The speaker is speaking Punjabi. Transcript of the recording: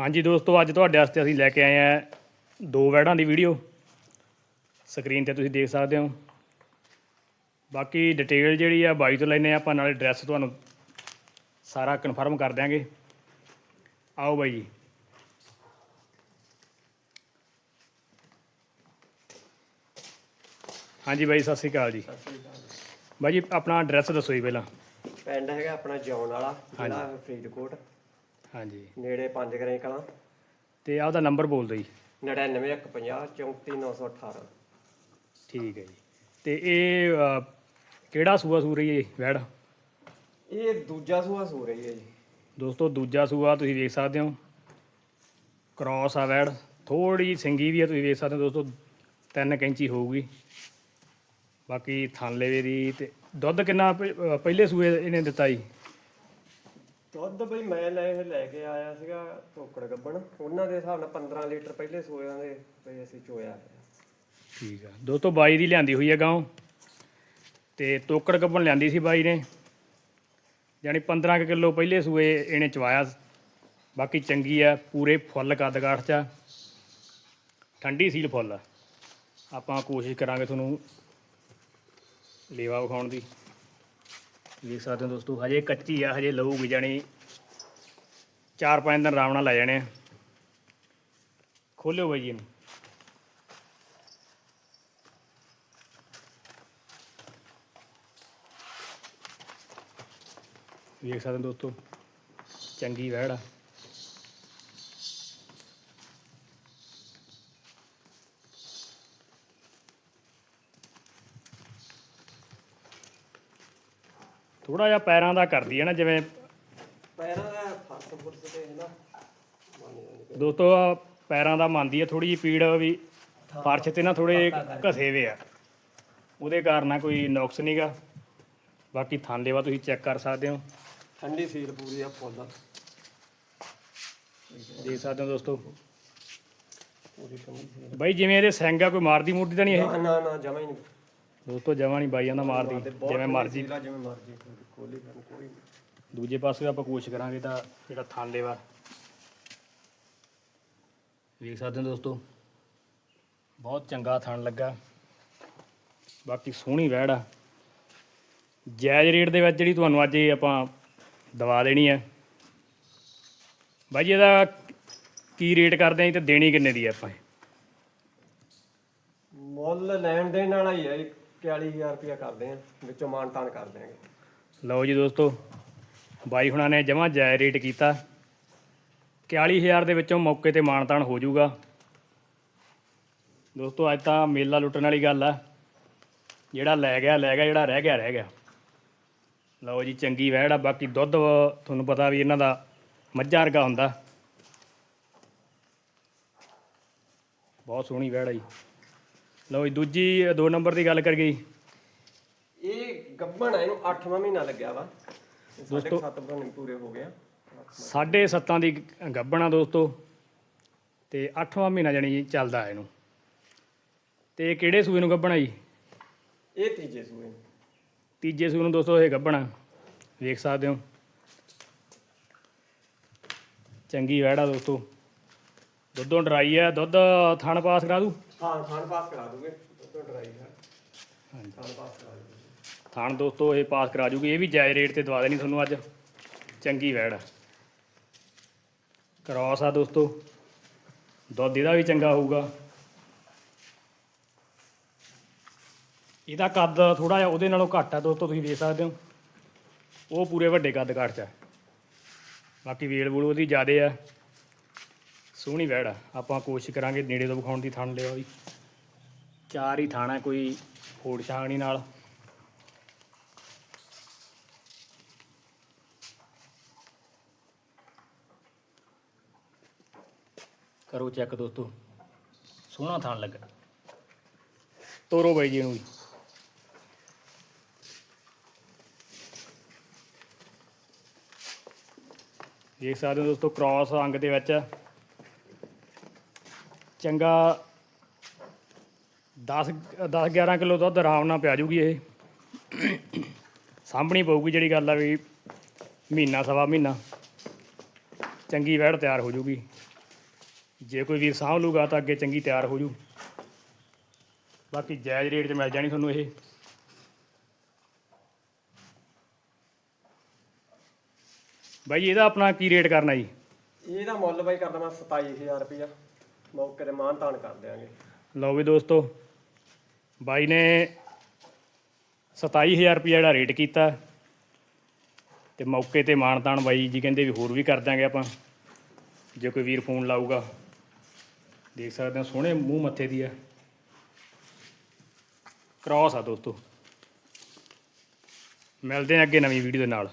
ਹਾਂਜੀ ਦੋਸਤੋ ਅੱਜ ਤੁਹਾਡੇ ਵਾਸਤੇ ਅਸੀਂ ਲੈ ਕੇ ਆਏ ਆ ਦੋ ਵੈੜਾਂ ਦੀ ਵੀਡੀਓ। ਸਕਰੀਨ ਤੇ ਤੁਸੀਂ ਦੇਖ ਸਕਦੇ ਹੋ। ਬਾਕੀ ਡਿਟੇਲ ਜਿਹੜੀ ਆ ਬਾਈ ਤੋਂ ਲੈਨੇ ਆਪਾਂ ਨਾਲੇ ਐਡਰੈਸ ਤੁਹਾਨੂੰ ਸਾਰਾ ਕਨਫਰਮ ਕਰ ਦਿਆਂਗੇ। ਆਓ ਬਾਈ ਜੀ। ਹਾਂਜੀ ਬਾਈ ਸਤਿ ਸ਼੍ਰੀ ਅਕਾਲ ਜੀ। ਬਾਈ ਜੀ ਆਪਣਾ ਐਡਰੈਸ ਦੱਸੋ ਜੀ ਪਹਿਲਾਂ। ਪਿੰਡ ਹੈਗਾ ਆਪਣਾ ਜੌਨ ਵਾਲਾ ਜ਼ਿਲ੍ਹਾ ਫਰੀਦਕੋਟ। ਹਾਂਜੀ। ਨੇੜੇ ਪੰਜ ਗਰੇ ਕਲਾਂ। ਤੇ ਆਪਦਾ ਨੰਬਰ ਬੋਲ ਦਿਓ ਜੀ। 99150 34918 ਠੀਕ ਹੈ ਜੀ। ਤੇ ਇਹ ਕਿਹੜਾ ਸੂਆ ਸੂ ਰਹੀ ਹੈ ਵੈੜ? ਇਹ ਦੂਜਾ ਸੂਆ ਸੂ ਰਹੀ ਹੈ ਜੀ। ਦੋਸਤੋ ਦੂਜਾ ਸੂਆ ਤੁਸੀਂ ਵੇਖ ਸਕਦੇ ਹੋ। ਕ੍ਰਾਸ ਆ ਵੈੜ। ਥੋੜੀ ਸਿੰਗੀ ਵੀ ਆ ਤੁਸੀਂ ਵੇਖ ਸਕਦੇ ਹੋ ਦੋਸਤੋ 3 ਕੈਂਚੀ ਹੋਊਗੀ। ਬਾਕੀ ਥਾਨਲੇਵੇ ਦੀ ਤੇ ਦੁੱਧ ਕਿੰਨਾ ਪ- ਪਹਿਲੇ ਸੂਏ ਇਹਨੇ ਦਿੱਤਾ ਜੀ? ਦੁੱਧ ਬਈ ਮੈਂ ਲੈ ਲੈ ਕੇ ਆਇਆ ਸੀਗਾ ਟੋਕੜ ਗੱਬਣ। ਉਹਨਾਂ ਦੇ ਹਿਸਾਬ ਨਾਲ 15 ਲੀਟਰ ਪਹਿਲੇ ਸੂਇਆਂ ਦੇ ਬਈ ਅਸੀਂ ਚੋਇਆ ਠੀਕ ਆ। ਦੋਸਤੋ ਬਾਈ ਦੀ ਲਿਆਂਦੀ ਹੋਈ ਹੈ ਗਾਂ ਤੇ ਤੋਕੜ ਗੱਬਣ ਲਿਆਂਦੀ ਸੀ ਬਾਈ ਨੇ। ਯਾਨੀ 15 ਕੁ ਕਿਲੋ ਪਹਿਲੇ ਸੂਏ ਇਹਨੇ ਚਵਾਇਆ। ਬਾਕੀ ਚੰਗੀ ਆ, ਪੂਰੇ ਫੁੱਲ ਕੱਦ ਕਾਠ ਚ ਆ। ਠੰਡੀ ਸੀਲ ਫੁੱਲ ਆਪਾਂ ਕੋਸ਼ਿਸ਼ ਕਰਾਂਗੇ ਤੁਹਾਨੂੰ ਲੇਵਾ ਵਿਖਾਉਣ ਦੀ। ਦੇਖ ਸਕਦੇ ਹੋ ਦੋਸਤੋ, ਹਜੇ ਕੱਚੀ ਆ, ਹਜੇ ਲਊਗੀ ਜਾਣੀ। 4-5 ਦਿਨ ਆਰਾਮ ਨਾਲ ਲੈ ਜਾਣੇ ਆ। ਖੋਲਿਓ ਬਾਈ ਜੀ ਇਹਨੂੰ। ਵੇਖ ਸਕਦੇ ਹੋ ਦੋਸਤੋ, ਚੰਗੀ ਵਹਿੜ ਆ। ਥੋੜਾ ਜਿਹਾ ਪੈਰਾਂ ਦਾ ਕਰਦੀ ਹੈ ਨਾ ਜਿਵੇਂ ਪੈਰਾਂ ਦਾ ਫਰਸ ਫੁਰਸ ਤੇ ਹੈ ਨਾ। ਦੋਸਤੋ ਆਹ ਪੈਰਾਂ ਦਾ ਮੰਨਦੀ ਹੈ ਥੋੜੀ ਜਿਹੀ ਪੀੜ ਵੀ ਫਰਸ਼ ਤੇ ਨਾ ਥੋੜੇ ਘਸੇ ਵੇ ਆ। ਉਹਦੇ ਕਾਰਨ ਆ ਕੋਈ ਨੁਕਸ ਨਹੀਂਗਾ ਬਾਕੀ ਥਾਂ ਲੈਵਾ ਤੁਸੀਂ ਚੈੱਕ ਕਰ ਸਕਦੇ ਹੋ। ਠੰਡੀ ਸੀਲ ਪੂਰੀ ਆ ਫੁੱਲ। ਦੇਖ ਸਕਦੇ ਹੋ ਦੋਸਤੋ। ਪੂਰੀ ਠੰਡੀ ਬਾਈ ਜਿਵੇਂ ਇਹਦੇ ਆ ਕੋਈ ਮਾਰਦੀ ਮੂਰਦੀ ਤਾਂ ਨਹੀਂ ਇਹ? ਨਾ ਨਾ ਨਾ ਜਮਾ ਹੀ ਨਹੀਂ। ਦੋਸਤੋ ਜਮਾਂ ਨਹੀਂ ਬਾਈਆਂ ਦਾ ਮਾਰਦੀ ਜਿਵੇਂ ਮਰਜ਼ੀ। ਆ, ਜਿਵੇਂ ਮਰਜ਼ੀ ਕਰਨ ਕੋਈ ਦੂਜੇ ਪਾਸੇ ਆਪਾਂ ਕੋਸ਼ਿਸ਼ ਕਰਾਂਗੇ ਤਾਂ ਜਿਹੜਾ ਥਾਂ ਲੈਵਾ ਵੇਖ ਸਕਦੇ ਹੋ ਦੋਸਤੋ ਬਹੁਤ ਚੰਗਾ ਥਣ ਲੱਗਾ। ਬਾਕੀ ਸੋਹਣੀ ਵਹਿੜ ਆ। ਜਾਇਜ਼ ਰੇਟ ਦੇ ਵਿੱਚ ਜਿਹੜੀ ਤੁਹਾਨੂੰ ਅੱਜ ਇਹ ਆਪਾਂ ਦਵਾ ਦੇਣੀ ਹੈ ਬਾਈ ਇਹਦਾ ਕੀ ਰੇਟ ਕਰਦੇ ਆਂ ਤੇ ਦੇਣੀ ਕਿੰਨੇ ਦੀ ਹੈ ਆਪਾਂ? ਮੁੱਲ ਲੈਣ ਦੇਣ ਵਾਲਾ ਹੀ ਹੈ 41000 ਰੁਪਇਆ ਕਰਦੇ ਆ ਵਿੱਚੋਂ ਮਾਨ ਤਾਨ ਕਰ ਦਿਆਂਗੇ ਲਓ ਜੀ ਦੋਸਤੋ, ਬਾਈ ਹੁਣਾਂ ਨੇ ਜਮਾਂ ਜਾਇਜ਼ ਰੇਟ ਕੀਤਾ। 41000 ਦੇ ਵਿੱਚੋਂ ਮੌਕੇ ਤੇ ਮਾਨਤਾਨ ਹੋ ਜਾਊਗਾ। ਦੋਸਤੋ, ਅੱਜ ਤਾਂ ਮੇਲਾ ਲੁੱਟਣ ਵਾਲੀ ਗੱਲ ਆ। ਜਿਹੜਾ ਲੈ ਗਿਆ ਲੈ ਗਿਆ, ਜਿਹੜਾ ਰਹਿ ਗਿਆ ਰਹਿ ਗਿਆ। ਲਓ ਜੀ, ਚੰਗੀ ਵਹਿੜ ਆ। ਬਾਕੀ ਦੁੱਧ ਤੁਹਾਨੂੰ ਪਤਾ ਵੀ ਇਹਨਾਂ ਦਾ ਮੱਝਾਂ ਵਰਗਾ ਹੁੰਦਾ। ਬਹੁਤ ਸੋਹਣੀ ਵਹਿੜ ਆ ਜੀ। ਲਓ ਜੀ ਦੂਜੀ ਦੋ ਨੰਬਰ ਦੀ ਗੱਲ ਕਰ ਗਈ ਇਹ ਗੱਬਣ ਆ ਇਹਨੂੰ 8ਵਾਂ ਮਹੀਨਾ ਲੱਗਿਆ ਵਾ। ਸਾਡੇ 7 ਮਹੀਨੇ ਪੂਰੇ ਹੋ ਗਏ ਆ। ਸਾਢੇ ਸੱਤਾਂ ਦੀ ਗੱਭਣਾ ਦੋਸਤੋ ਤੇ 8ਵਾਂ ਮਹੀਨਾ ਜਾਣੀ ਚੱਲਦਾ ਇਹਨੂੰ। ਤੇ ਕਿਹੜੇ ਸੂਏ ਨੂੰ ਗੱਭਣਾ ਜੀ? ਇਹ ਤੀਜੇ ਸੂਏ ਨੇ। ਤੀਜੇ ਸੂਏ ਨੂੰ ਦੋਸਤੋ ਇਹ ਗੱਭਣਾ ਵੇਖ ਸਕਦੇ ਹੋ। ਚੰਗੀ ਵਹਿੜਾ ਦੋਸਤੋ। ਦੁੱਧੋਂ ਡਰਾਈ ਆ ਦੁੱਧ ਥਣ ਪਾਸ ਕਰਾ ਦੂ? ਹਾਂ ਖਾਣ ਪਾਸ ਕਰਾ ਦੂਗੇ ਤੋਂ ਡਰਾਈ ਹੈ ਖਾਣ ਪਾਸ ਕਰਾ ਦੂਗੇ। ਥਣ ਦੋਸਤੋ ਇਹ ਪਾਸ ਕਰਾ ਜੂਗੀ ਇਹ ਵੀ ਜਾਇਜ਼ ਰੇਟ ਤੇ ਦਵਾ ਦੇਣੀ ਤੁਹਾਨੂੰ ਅੱਜ। ਚੰਗੀ ਵਹਿੜ ਆ ਕ੍ਰਾਸ ਆ ਦੋਸਤੋ ਦੁੱਧ ਇਹਦਾ ਵੀ ਚੰਗਾ ਹੋਊਗਾ। ਇਹਦਾ ਕੱਦ ਥੋੜਾ ਜਿਹਾ ਉਹਦੇ ਨਾਲੋਂ ਘੱਟ ਆ ਦੋਸਤੋ ਤੁਸੀਂ ਦੇਖ ਸਕਦੇ ਹੋ। ਉਹ ਪੂਰੇ ਵੱਡੇ ਕੱਦ ਕਾਠ ਚ ਆ। ਬਾਕੀ ਵੇਲ ਵੂਲ ਉਹਦੀ ਜ਼ਿਆਦੇ ਆ। ਸੋਹਣੀ ਵਹਿੜ ਆ। ਆਪਾਂ ਕੋਸ਼ਿਸ਼ ਕਰਾਂਗੇ ਨੇੜੇ ਤੋਂ ਵਿਖਾਉਣ ਦੀ ਥਣ ਲਿਆ ਵੀ ਚਾਰ ਹੀ ਥਾਣਾ ਕੋਈ ਹੋੜ ਛਾਂਗਣੀ ਨਾਲ। ਕਰੋ ਚੈੱਕ ਦੋਸਤੋ। ਸੋਹਣਾ ਥਾਣ ਲੱਗਾ ਤੋਰੋ ਬਾਈ ਜੀ ਇਹਨੂੰ ਵੀ। ਦੇਖ ਸਕਦੇ ਹੋ ਦੋਸਤੋ ਕ੍ਰਾਸ ਅੰਗ ਦੇ ਵਿੱਚ ਚੰਗਾ 10 10 11 ਕਿਲੋ ਦੁੱਧ ਆਰਾਮ ਨਾਲ ਪਿਆ ਜੂਗੀ ਇਹ। ਸਾਂਭਣੀ ਪਊਗੀ ਜਿਹੜੀ ਗੱਲ ਆ ਵੀ ਮਹੀਨਾ, ਸਵਾ ਮਹੀਨਾ। ਚੰਗੀ ਵਹਿੜ ਤਿਆਰ ਹੋ ਜੂਗੀ। ਜੇ ਕੋਈ ਵੀਰ ਸਾਂਭ ਲੂਗਾ ਤਾਂ ਅੱਗੇ ਚੰਗੀ ਤਿਆਰ ਹੋ ਜੂ। ਬਾਕੀ ਜਾਇਜ਼ ਰੇਟ 'ਚ ਮਿਲ ਜਾਣੀ ਤੁਹਾਨੂੰ ਇਹ। ਬਾਈ, ਇਹਦਾ ਆਪਣਾ ਕੀ ਰੇਟ ਕਰਨਾ ਜੀ? ਇਹਦਾ ਮੁੱਲ ਬਾਈ ਕਰਦਾ ਮੈਂ 27000 ਰੁਪਇਆ ਮੌਕੇ ਤੇ ਮਾਨ ਤਾਨ ਕਰ ਦਿਆਂਗੇ। ਲਓ ਵੀ ਦੋਸਤੋ, ਬਾਈ ਨੇ 27000 ਰੁਪਏ ਜਿਹੜਾ ਰੇਟ ਕੀਤਾ ਤੇ ਮੌਕੇ ਤੇ ਮਾਨਤਾਨ ਬਾਈ ਜੀ ਕਹਿੰਦੇ ਵੀ ਹੋਰ ਵੀ ਕਰ ਦਾਂਗੇ ਆਪਾਂ। ਜੇ ਕੋਈ ਵੀਰ ਫੋਨ ਲਾਊਗਾ, ਦੇਖ ਸਕਦੇ ਹੋ ਸੋਹਣੇ ਮੂੰਹ ਮੱਥੇ ਦੀ ਆ। ਕ੍ਰਾਸ ਆ ਦੋਸਤੋ। ਮਿਲਦੇ ਆ ਅੱਗੇ ਨਵੀਂ ਵੀਡੀਓ ਦੇ ਨਾਲ।